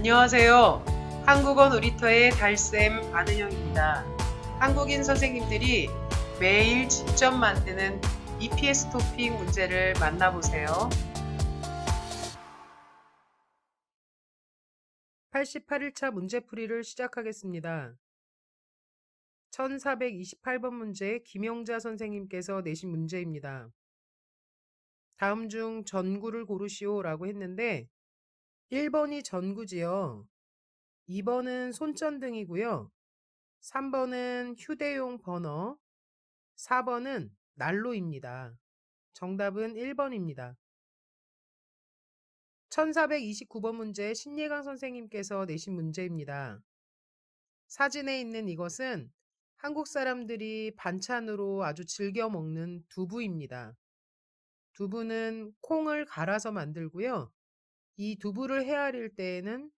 안녕하세요. 한국어 놀이터의 달쌤 안은영입니다. 한국인 선생님들이 매일 직접 만드는 EPS 토픽 문제를 만나보세요. 88일차 문제풀이를 시작하겠습니다. 1428번 문제 김영자 선생님께서 내신 문제입니다. 다음 중 전구를 고르시오라고 했는데 1번이 전구지요. 2번은 손전등이고요. 3번은 휴대용 버너, 4번은 난로입니다. 정답은 1번입니다. 1429번 문제 신예강 선생님께서 내신 문제입니다. 사진에 있는 이것은 한국 사람들이 반찬으로 아주 즐겨 먹는 두부입니다. 두부는 콩을 갈아서 만들고요. 이 두부를 헤아릴 때에는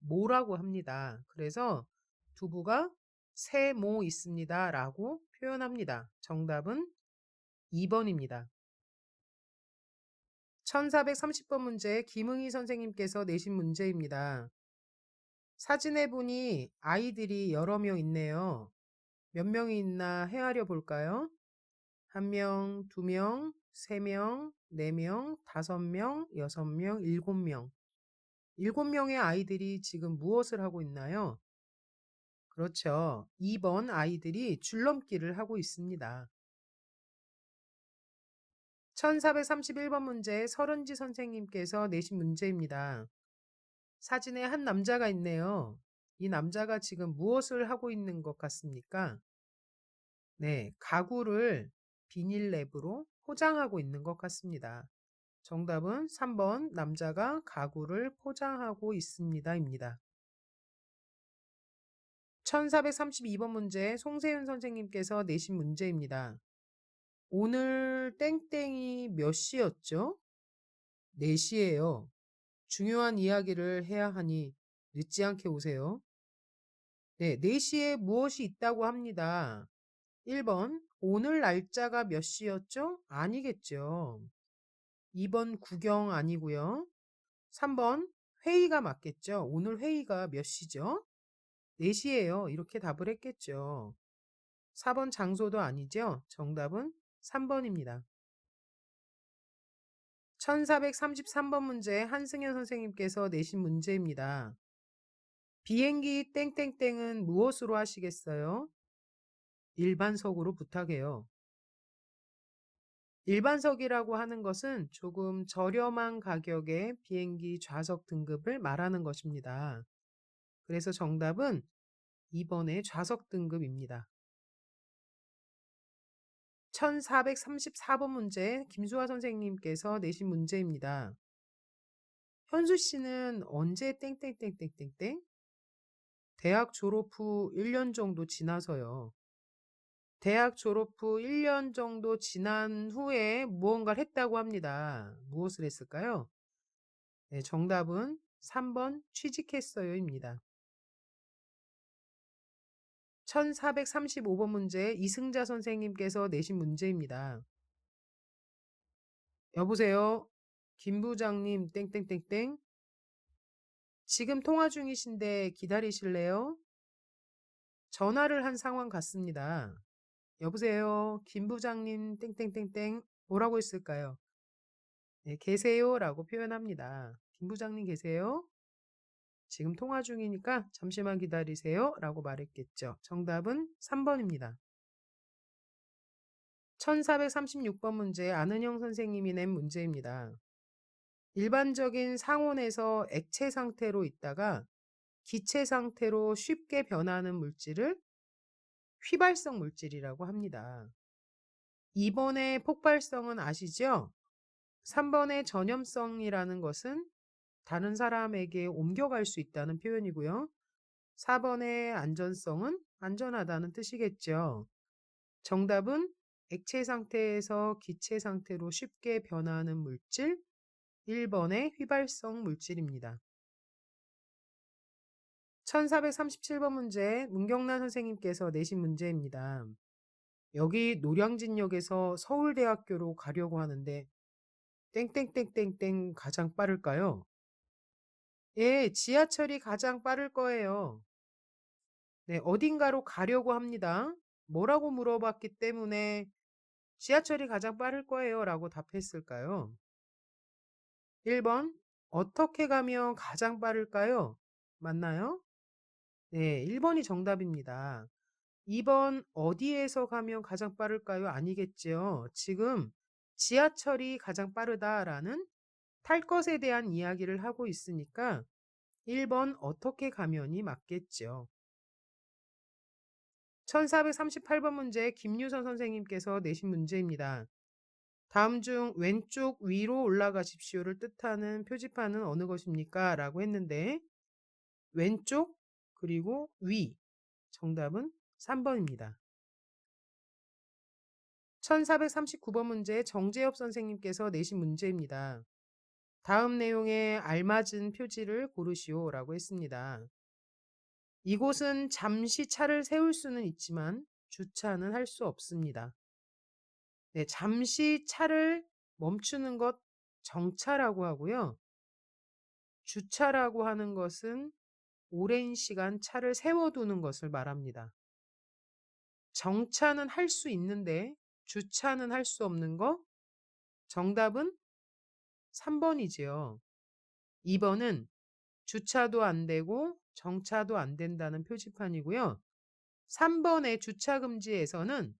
모라고 합니다. 그래서 두부가 세 모 있습니다. 라고 표현합니다. 정답은 2번입니다. 1430번 문제 김응희 선생님께서 내신 문제입니다. 사진에 보니 아이들이 여러 명 있네요. 몇 명이 있나 헤아려 볼까요? 한 명, 두 명, 세 명, 네 명, 다섯 명, 여섯 명, 일곱 명. 일곱 명의 아이들이 지금 무엇을 하고 있나요? 그렇죠. 2번 아이들이 줄넘기를 하고 있습니다. 1431번 문제 서른지 선생님께서 내신 문제입니다. 사진에 한 남자가 있네요. 이 남자가 지금 무엇을 하고 있는 것 같습니까? 네, 가구를 비닐랩으로 포장하고 있는 것 같습니다. 정답은 3번 남자가 가구를 포장하고 있습니다입니다. 1432번 문제 송세윤 선생님께서 내신 문제입니다. 오늘 땡땡이 몇 시였죠? 4시예요. 중요한 이야기를 해야 하니 늦지 않게 오세요. 네, 4시에 무엇이 있다고 합니다. 1번 오늘 날짜가 몇 시였죠? 아니겠죠. 2번 구경 아니고요. 3번 회의가 맞겠죠. 오늘 회의가 몇 시죠? 4시예요. 이렇게 답을 했겠죠. 4번 장소도 아니죠. 정답은 3번입니다. 1433번 문제 한승현 선생님께서 내신 문제입니다. 비행기 땡땡땡은 무엇으로 하시겠어요? 일반석으로 부탁해요. 일반석이라고 하는 것은 조금 저렴한 가격의 비행기 좌석 등급을 말하는 것입니다. 그래서 정답은 2번의 좌석 등급입니다. 1434번 문제 김수아 선생님께서 내신 문제입니다. 현수 씨는 언제 땡땡땡땡땡땡? 대학 졸업 후 1년 정도 지나서요. 대학 졸업 후 1년 정도 지난 후에 무언가를 했다고 합니다. 무엇을 했을까요? 네, 정답은 3번 취직했어요입니다. 1435번 문제 이승자 선생님께서 내신 문제입니다. 여보세요? 김 부장님 땡땡땡땡 지금 통화 중이신데 기다리실래요? 전화를 한 상황 같습니다. 여보세요? 김 부장님 땡땡땡땡 뭐라고 했을까요? 네, 계세요라고 표현합니다. 김 부장님 계세요? 지금 통화 중이니까 잠시만 기다리세요. 라고 말했겠죠. 정답은 3번입니다. 1436번 문제 안은영 선생님이 낸 문제입니다. 일반적인 상온에서 액체 상태로 있다가 기체 상태로 쉽게 변하는 물질을 휘발성 물질이라고 합니다. 2번의 폭발성은 아시죠? 3번의 전염성이라는 것은 다른 사람에게 옮겨갈 수 있다는 표현이고요. 4번의 안전성은 안전하다는 뜻이겠죠. 정답은 액체 상태에서 기체 상태로 쉽게 변하는 물질 1번의 휘발성 물질입니다. 1437번 문제 문경란 선생님께서 내신 문제입니다. 여기 노량진역에서 서울대학교로 가려고 하는데 땡땡땡땡땡 가장 빠를까요? 예, 지하철이 가장 빠를 거예요. 네, 어딘가로 가려고 합니다. 뭐라고 물어봤기 때문에 지하철이 가장 빠를 거예요 라고 답했을까요? 1번, 어떻게 가면 가장 빠를까요? 맞나요? 네, 1번이 정답입니다. 2번, 어디에서 가면 가장 빠를까요? 아니겠죠. 지금 지하철이 가장 빠르다라는 탈 것에 대한 이야기를 하고 있으니까 1번, 어떻게 가면이 맞겠죠. 1438번 문제 김유선 선생님께서 내신 문제입니다. 다음 중 왼쪽 위로 올라가십시오를 뜻하는 표지판은 어느 것입니까? 라고 했는데 왼쪽 그리고 위 정답은 3번입니다. 1439번 문제 정재엽 선생님께서 내신 문제입니다. 다음 내용에 알맞은 표지를 고르시오 라고 했습니다. 이곳은 잠시 차를 세울 수는 있지만 주차는 할 수 없습니다. 네, 잠시 차를 멈추는 것 정차라고 하고요. 주차라고 하는 것은 오랜 시간 차를 세워두는 것을 말합니다. 정차는 할 수 있는데 주차는 할 수 없는 거? 정답은 3번이지요. 2번은 주차도 안 되고 정차도 안 된다는 표지판이고요. 3번의 주차 금지에서는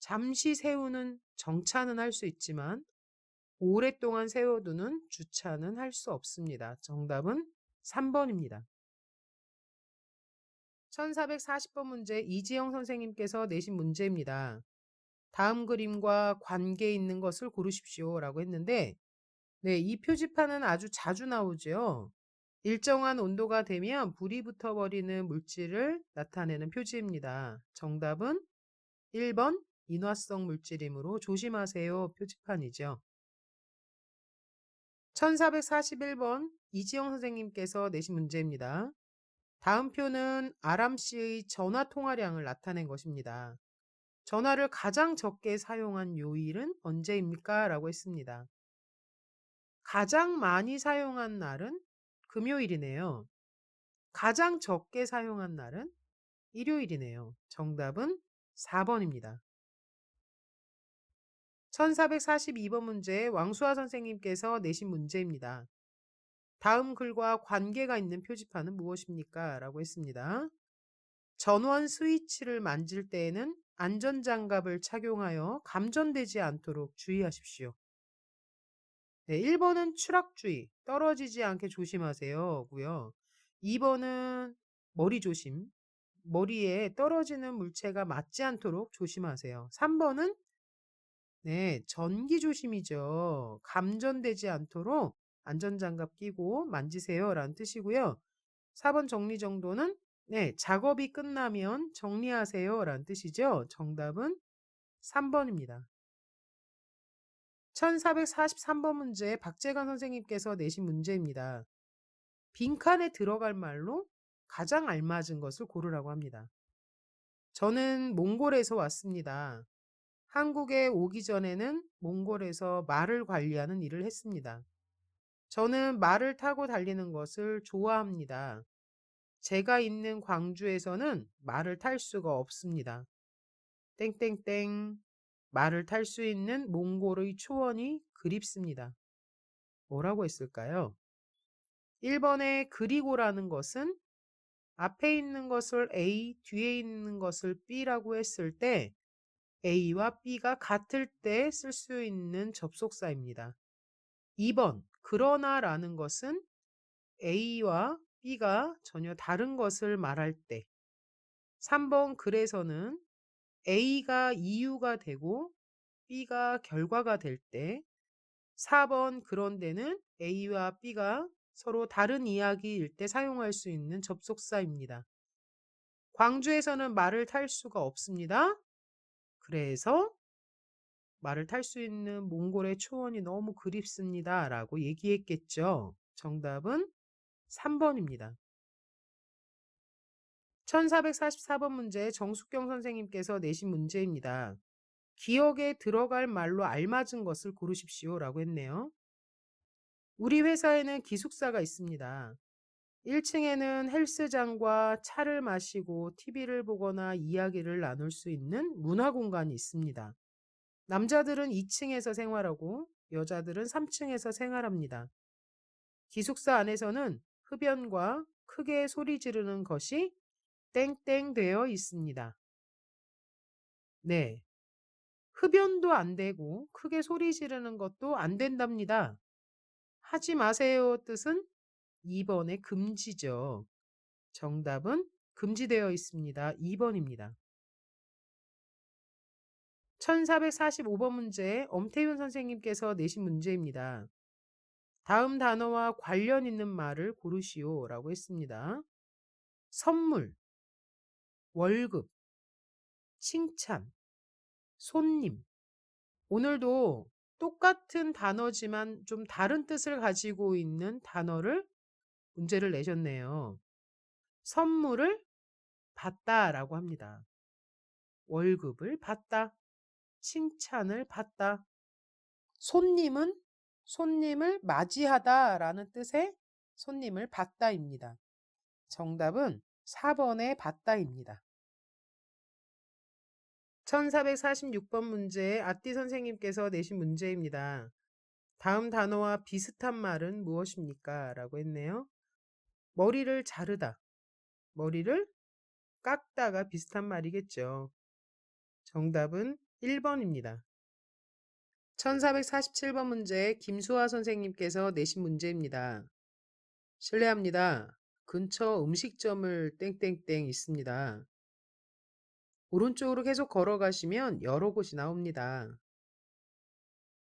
잠시 세우는 정차는 할 수 있지만 오랫동안 세워두는 주차는 할 수 없습니다. 정답은 3번입니다. 1440번 문제 이지영 선생님께서 내신 문제입니다. 다음 그림과 관계 있는 것을 고르십시오 라고 했는데 네, 이 표지판은 아주 자주 나오죠. 일정한 온도가 되면 불이 붙어버리는 물질을 나타내는 표지입니다. 정답은 1번 인화성 물질이므로 조심하세요 표지판이죠. 1441번 이지영 선생님께서 내신 문제입니다. 다음 표는 아람 씨의 전화 통화량을 나타낸 것입니다. 전화를 가장 적게 사용한 요일은 언제입니까? 라고 했습니다. 가장 많이 사용한 날은 금요일이네요. 가장 적게 사용한 날은 일요일이네요. 정답은 4번입니다. 1442번 문제 왕수아 선생님께서 내신 문제입니다. 다음 글과 관계가 있는 표지판은 무엇입니까? 라고 했습니다. 전원 스위치를 만질 때에는 안전장갑을 착용하여 감전되지 않도록 주의하십시오. 네, 1번은 추락주의, 떨어지지 않게 조심하세요. 고요. 2번은 머리 조심, 머리에 떨어지는 물체가 맞지 않도록 조심하세요. 3번은 네, 전기 조심이죠. 감전되지 않도록 안전장갑 끼고 만지세요. 라는 뜻이고요. 4번 정리 정도는 네, 작업이 끝나면 정리하세요. 라는 뜻이죠. 정답은 3번입니다. 1443번 문제 박재관 선생님께서 내신 문제입니다. 빈칸에 들어갈 말로 가장 알맞은 것을 고르라고 합니다. 저는 몽골에서 왔습니다. 한국에 오기 전에는 몽골에서 말을 관리하는 일을 했습니다. 저는 말을 타고 달리는 것을 좋아합니다. 제가 있는 광주에서는 말을 탈 수가 없습니다. 땡땡땡. 말을 탈 수 있는 몽골의 초원이 그립습니다. 뭐라고 했을까요? 1번에 그리고라는 것은 앞에 있는 것을 A, 뒤에 있는 것을 B라고 했을 때 A와 B가 같을 때 쓸 수 있는 접속사입니다. 2번 그러나라는 것은 A와 B가 전혀 다른 것을 말할 때 3번 그래서는 A가 이유가 되고 B가 결과가 될 때 4번 그런데는 A와 B가 서로 다른 이야기일 때 사용할 수 있는 접속사입니다. 광주에서는 말을 탈 수가 없습니다. 그래서 말을 탈 수 있는 몽골의 초원이 너무 그립습니다. 라고 얘기했겠죠. 정답은 3번입니다. 1444번 문제 정숙경 선생님께서 내신 문제입니다. 기억에 들어갈 말로 알맞은 것을 고르십시오. 라고 했네요. 우리 회사에는 기숙사가 있습니다. 1층에는 헬스장과 차를 마시고 TV를 보거나 이야기를 나눌 수 있는 문화 공간이 있습니다. 남자들은 2층에서 생활하고 여자들은 3층에서 생활합니다. 기숙사 안에서는 흡연과 크게 소리 지르는 것이 땡땡 되어 있습니다. 네. 흡연도 안 되고 크게 소리 지르는 것도 안 된답니다. 하지 마세요 뜻은 2번의 금지죠. 정답은 금지되어 있습니다. 2번입니다. 1445번 문제 엄태윤 선생님께서 내신 문제입니다. 다음 단어와 관련 있는 말을 고르시오 라고 했습니다. 선물, 월급, 칭찬, 손님. 오늘도 똑같은 단어지만 좀 다른 뜻을 가지고 있는 단어를 문제를 내셨네요. 선물을 받다 라고 합니다. 월급을 받다. 칭찬을 받다. 손님은 손님을 맞이하다라는 뜻의 손님을 받다입니다. 정답은 4번의 받다입니다. 1446번 문제 아띠 선생님께서 내신 문제입니다. 다음 단어와 비슷한 말은 무엇입니까? 라고 했네요. 머리를 자르다. 머리를 깎다가 비슷한 말이겠죠. 정답은 1번입니다. 1447번 문제 김수아 선생님께서 내신 문제입니다. 실례합니다. 근처 음식점을 땡땡땡 있습니다. 오른쪽으로 계속 걸어가시면 여러 곳이 나옵니다.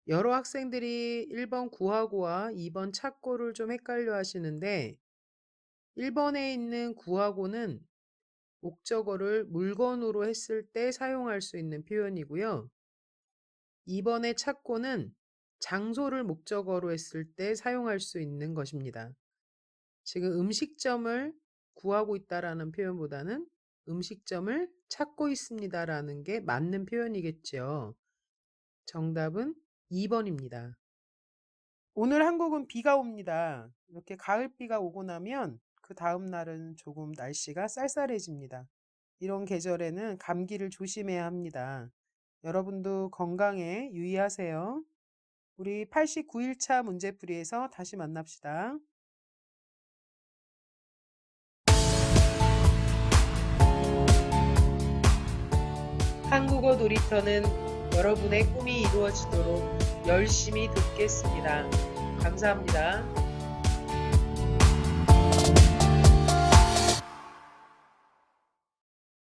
여러 학생들이 1번 구하고와 2번 찾고를 좀 헷갈려 하시는데 1번에 있는 구하고는 목적어를 물건으로 했을 때 사용할 수 있는 표현이고요. 2번의 찾고는 장소를 목적어로 했을 때 사용할 수 있는 것입니다. 지금 음식점을 구하고 있다라는 표현보다는 음식점을 찾고 있습니다라는 게 맞는 표현이겠죠. 정답은 2번입니다. 오늘 한국은 비가 옵니다. 이렇게 가을비가 오고 나면 그 다음 날은 조금 날씨가 쌀쌀해집니다. 이런 계절에는 감기를 조심해야 합니다. 여러분도 건강에 유의하세요. 우리 89일차 문제풀이에서 다시 만납시다. 한국어 놀이터는 여러분의 꿈이 이루어지도록 열심히 돕겠습니다. 감사합니다.